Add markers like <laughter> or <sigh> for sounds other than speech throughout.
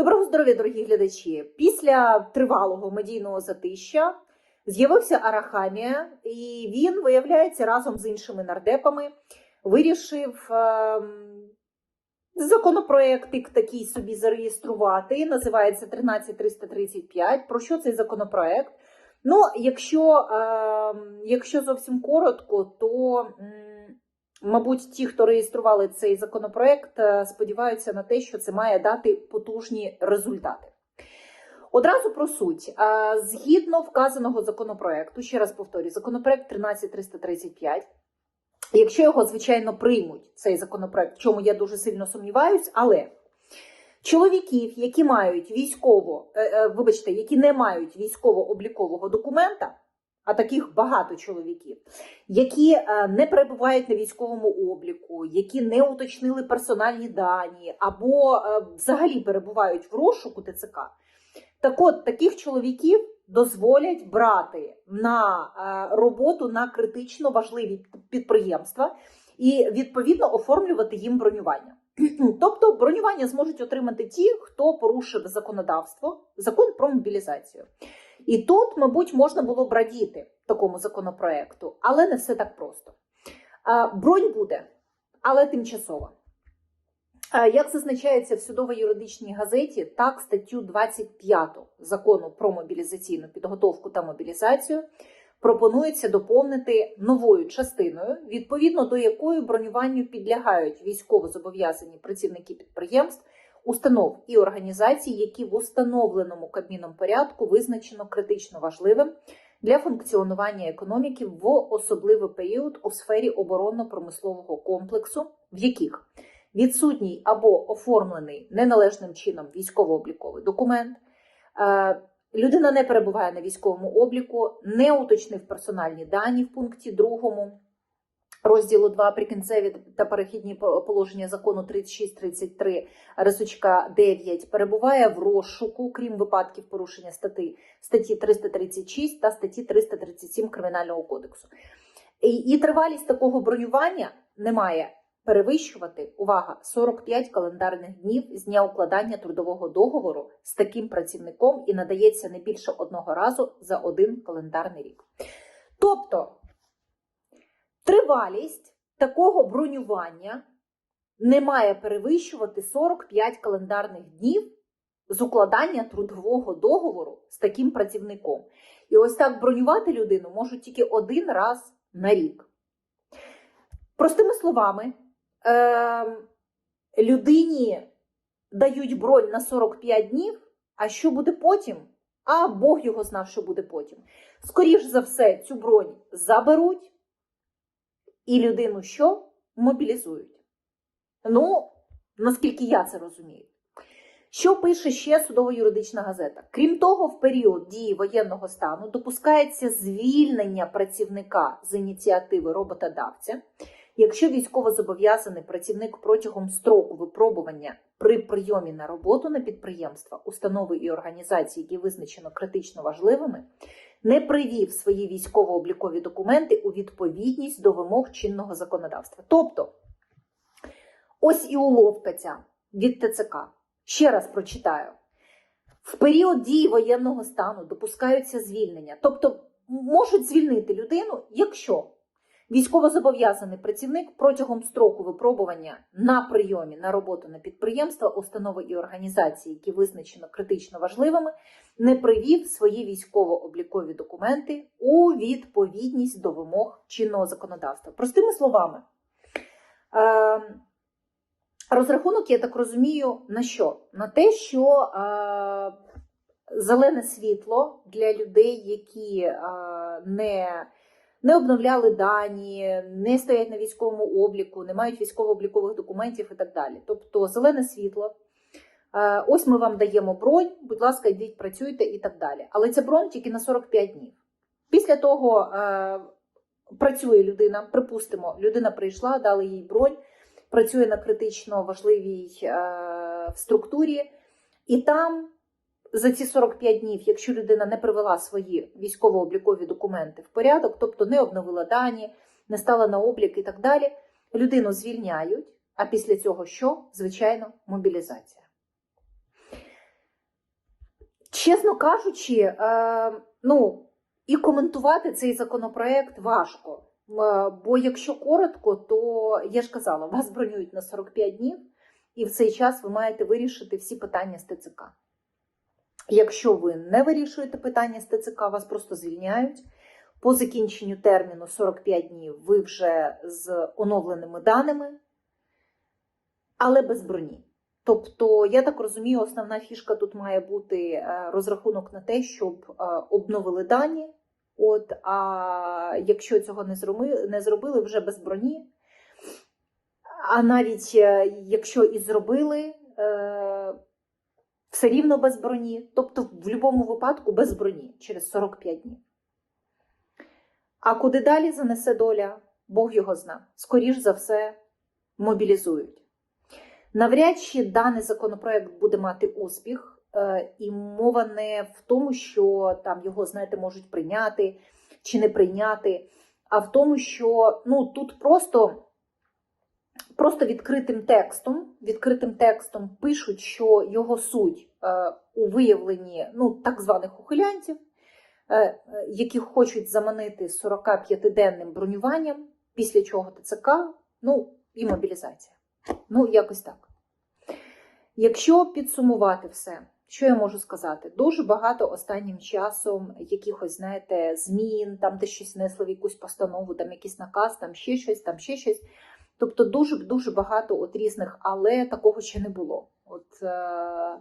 Доброго здоров'я, дорогі глядачі! Після тривалого медійного затища з'явився Арахамія, і він, виявляється, разом з іншими нардепами вирішив ем, законопроект такий собі зареєструвати. Називається 13335. Про що цей законопроект? Ну, якщо, ем, якщо зовсім коротко, то. Мабуть, ті, хто реєстрували цей законопроект, е, сподіваються на те, що це має дати потужні результати. Одразу про суть. Е, Згідно вказаного законопроекту, ще раз повторюю, законопроект 13335. Якщо його, звичайно, приймуть цей законопроект, в чому я дуже сильно сумніваюсь, але чоловіків, які мають військово, е, вибачте, які не мають військово-облікового документа, а таких багато чоловіків, які е, не перебувають на військовому обліку, які не уточнили персональні дані, або е, взагалі перебувають в розшуку ТЦК. Так от таких чоловіків дозволять брати на е, роботу на критично важливі підприємства і відповідно оформлювати їм бронювання. <clears throat> Тобто бронювання зможуть отримати ті, хто порушив законодавство, закон про мобілізацію. І тут, мабуть, можна було б радіти такому законопроекту, але не все так просто. Бронь буде, але тимчасова. Як зазначається в судово-юридичній газеті, так статтю 25 закону про мобілізаційну підготовку та мобілізацію пропонується доповнити новою частиною, відповідно до якої бронюванню підлягають військово-зобов'язані працівники підприємств, установ і організацій, які в установленому Кабміном порядку визначено критично важливим для функціонування економіки в особливий період у сфері оборонно-промислового комплексу, в яких відсутній або оформлений неналежним чином військово-обліковий документ. е, Людина не перебуває на військовому обліку, не уточнив персональні дані в пункті 2 розділу 2 прикінцеві та перехідні положення закону 36-33 рисочка 9 перебуває в розшуку, крім випадків порушення статті, статті 336 та статті 337 Кримінального кодексу. І, і тривалість такого бронювання не має перевищувати увага 45 календарних днів з дня укладання трудового договору з таким працівником і надається не більше одного разу за один календарний рік. Тобто тривалість такого бронювання не має перевищувати 45 календарних днів з укладання трудового договору з таким працівником. І ось так бронювати людину можуть тільки один раз на рік. Простими словами, е, людині дають бронь на 45 днів, а що буде потім? А Бог його знав, що буде потім. Скоріш за все, цю бронь заберуть, і людину що? Мобілізують. Ну, наскільки я це розумію. Що пише ще судово-юридична газета? Крім того, в період дії воєнного стану допускається звільнення працівника з ініціативи роботодавця, якщо військовозобов'язаний працівник протягом строку випробування при прийомі на роботу на підприємства, установи і організації, які визначено критично важливими, не привів свої військово-облікові документи у відповідність до вимог чинного законодавства. Тобто, ось і уловка ця від ТЦК. Ще раз прочитаю. В період дії воєнного стану допускаються звільнення. Тобто можуть звільнити людину, якщо військовозобов'язаний працівник протягом строку випробування на прийомі на роботу на підприємства, установи і організації, які визначено критично важливими, не привів свої військово-облікові документи у відповідність до вимог чинного законодавства. Простими словами, е, розрахунок, я так розумію, на що? На те, що е, зелене світло для людей, які е, не не обновляли дані, не стоять на військовому обліку, не мають військово-облікових документів і так далі. Тобто зелене світло. Е, Ось ми вам даємо бронь, будь ласка, йдіть, працюйте і так далі. Але ця бронь тільки на 45 днів. Після того е, працює людина, припустимо, людина прийшла, дали їй бронь, працює на критично важливій е, структурі, і там за ці 45 днів, якщо людина не привела свої військово-облікові документи в порядок, тобто не обновила дані, не стала на облік і так далі, людину звільняють. А після цього що? Звичайно, мобілізація. Чесно кажучи, е, ну і коментувати цей законопроект важко. Е, Бо якщо коротко, то я ж казала, вас бронюють на 45 днів, і в цей час ви маєте вирішити всі питання з ТЦК. Якщо ви не вирішуєте питання з ТЦК, вас просто звільняють. По закінченню терміну 45 днів ви вже з оновленими даними, але без броні. Тобто, я так розумію, основна фішка тут має бути е, розрахунок на те, щоб е, обновили дані. От, а якщо цього не зробили, не зробили вже без броні. А навіть е, якщо і зробили, все рівно без броні, тобто в будь-якому випадку без броні через 45 днів. А куди далі занесе доля, Бог його зна. Скоріш за все, мобілізують. Навряд чи даний законопроект буде мати успіх, е, і мова не в тому, що там його, знаєте, можуть прийняти чи не прийняти, а в тому, що ну, тут просто, просто відкритим текстом, відкритим текстом пишуть, що його суть е, у виявленні ну, так званих ухилянців, е, е, хочуть заманити 45-денним бронюванням, після чого ТЦК, ну і мобілізація. Ну, якось так. Якщо підсумувати все, що я можу сказати? Дуже багато останнім часом якихось, знаєте, змін, там де щось несли в якусь постанову, там якийсь наказ, там ще щось, там ще щось. Тобто дуже дуже багато от різних, але такого ще не було. От е-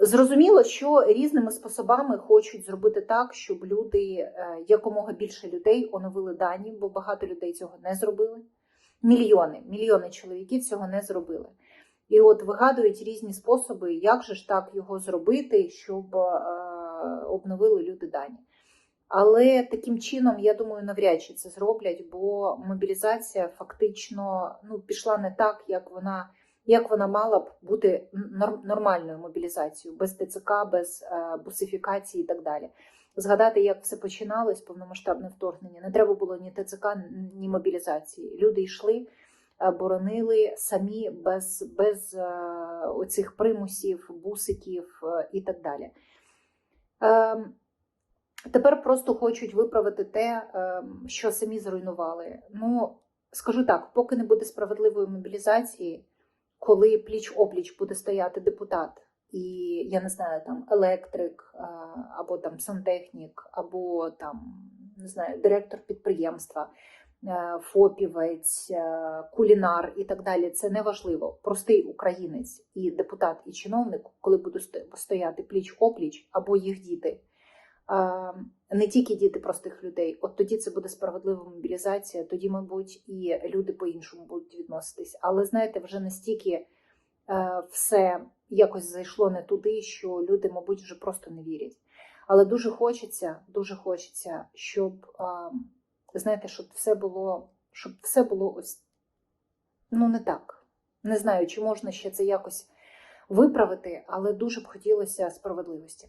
зрозуміло, що різними способами хочуть зробити так, щоб люди, е- якомога більше людей оновили дані, бо багато людей цього не зробили. Мільйони, мільйони чоловіків цього не зробили. І от вигадують різні способи, як же ж так його зробити, щоб е, обновили люди дані. Але таким чином, я думаю, навряд чи це зроблять, бо мобілізація фактично ну, пішла не так, як вона, як вона мала б бути нормальною мобілізацією, без ТЦК, без е, бусифікації і так далі. Згадати, як все починалось, повномасштабне вторгнення. Не треба було ні ТЦК, ні мобілізації. Люди йшли е, боронили самі без, без е, оцих примусів, бусиків і так далі. Тепер просто хочуть виправити те, е, що самі зруйнували. Ну, скажу так, поки не буде справедливої мобілізації, коли пліч-опліч буде стояти депутат, і я не знаю, там електрик, е, або там сантехнік, або там не знаю, директор підприємства, е, фопівець, е, кулінар і так далі. Це не важливо. Простий українець і депутат, і чиновник, коли будуть стояти пліч опліч, або їх діти. Не тільки діти простих людей, от тоді це буде справедлива мобілізація, тоді, мабуть, і люди по-іншому будуть відноситись. Але знаєте, вже настільки е, все якось зайшло не туди, що люди, мабуть, вже просто не вірять. Але дуже хочеться, дуже хочеться, щоб знаєте, щоб все було, щоб все було ось ну не так. Не знаю, чи можна ще це якось виправити, але дуже б хотілося справедливості.